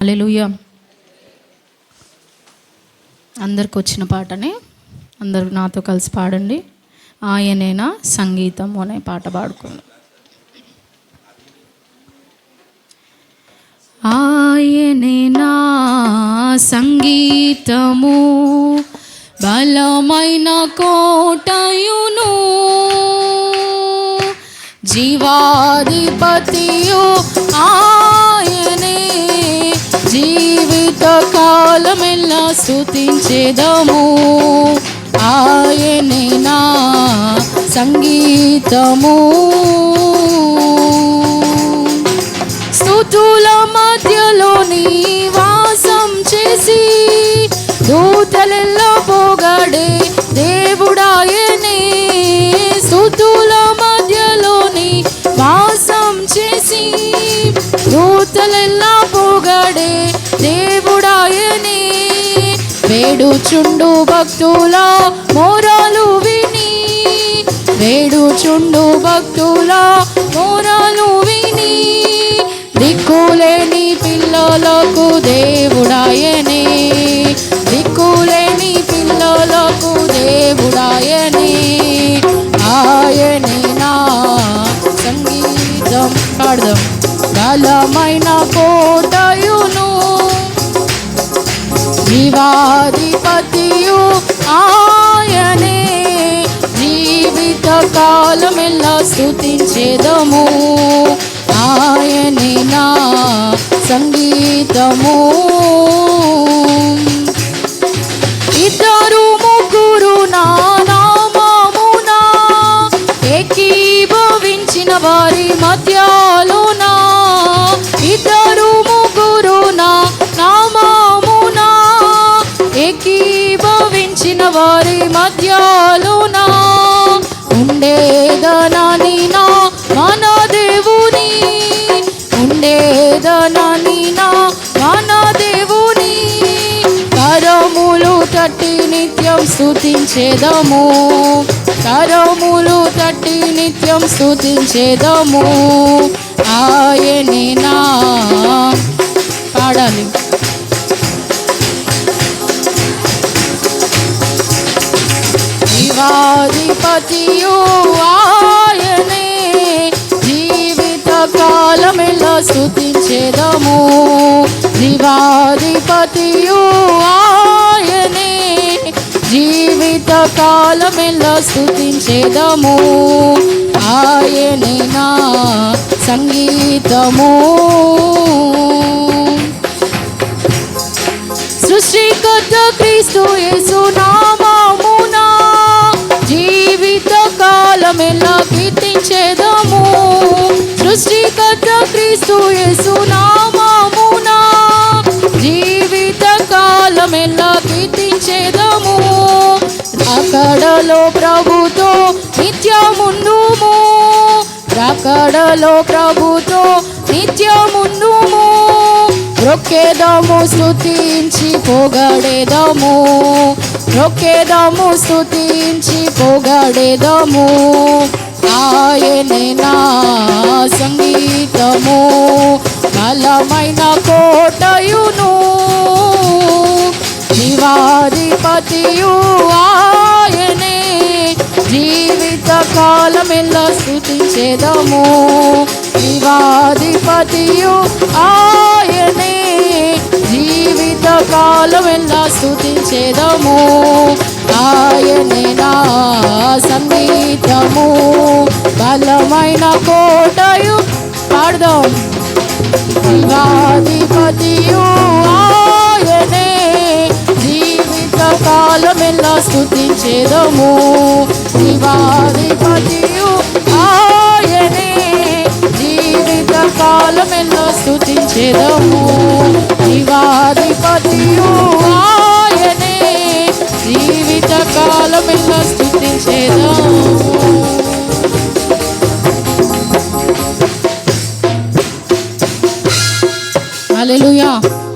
Hallelujah అందరికి వచ్చిన పాటనే అందరు నాతో కలిసి పాడండి. ఆయనేనా సంగీతం అనే పాట పాడుకోండి ఆయనేనా సంగీతము బలమైన కోటయును జీవాధిపతియు ఆ కాలమెల్లా స్థుతించేదము ఆయనే నా సంగీతము. వేడుచుండు భక్తుల మోరాలు విని. వేడుచుండు భక్తుల మోరాలు విని. కాలమెల్లా స్థుతించేదము ఆయనే నా సంగీతము. ఇద్దరు ముగ్గురు నా నామమున ఏకీభవించిన వారి మధ్యాలోన? ఇద్దరు ముగ్గురు నా నామమున ఏకీభవించిన వారి మధ్యాలోనా? ఉండేదనని నా మన దేవుని ఉండేదనని నా మన దేవుని కరములు తట్టి నిత్యం స్తుతించేదము. కరములు తట్టి నిత్యం స్తుతించేదము. ఆయనే నా. పాడాలి. జీవాధిపతియు ఆయనే. జీవిత కాలమెల్లా స్తుతించేదము. జీవాధిపతియు ఆయనే. జీవిత కాలమిలా స్థుతించేదము ఆయనే నా సంగీతము. సృష్టికర్త క్రీస్తు యేసు కాలమెల్లా కీర్తించేదము. అక్కడలో ప్రభుతో నిత్యముందుము. రాకడలో ప్రభుతో నిత్యముందుము. రొక్కేదము స్థుతించి పొగడేదము. రొక్కేదము స్థుతించి పొగడేదము. ఆయనే నా సంగీతము. బలమైన కోట జీవాధిపతియు ఆయనే. జీవిత కాలమెల్లా స్థుతించేదము. జీవాధిపతియు ఆయనే. జీవిత కాలమెల్లా స్థుతించేదము. ఆయనే నా సంగీతము. బలమైన కోటయు పాడదాం. జీవాధిపతియు స్థుతించేదము. శివాధిపతియు ఆయనే. జీవిత కాలమెల్లా స్థుతించేదము. శివాధిపతియు ఆయనే. జీవిత కాలమెల్లా స్థుతించేదము. Hallelujah.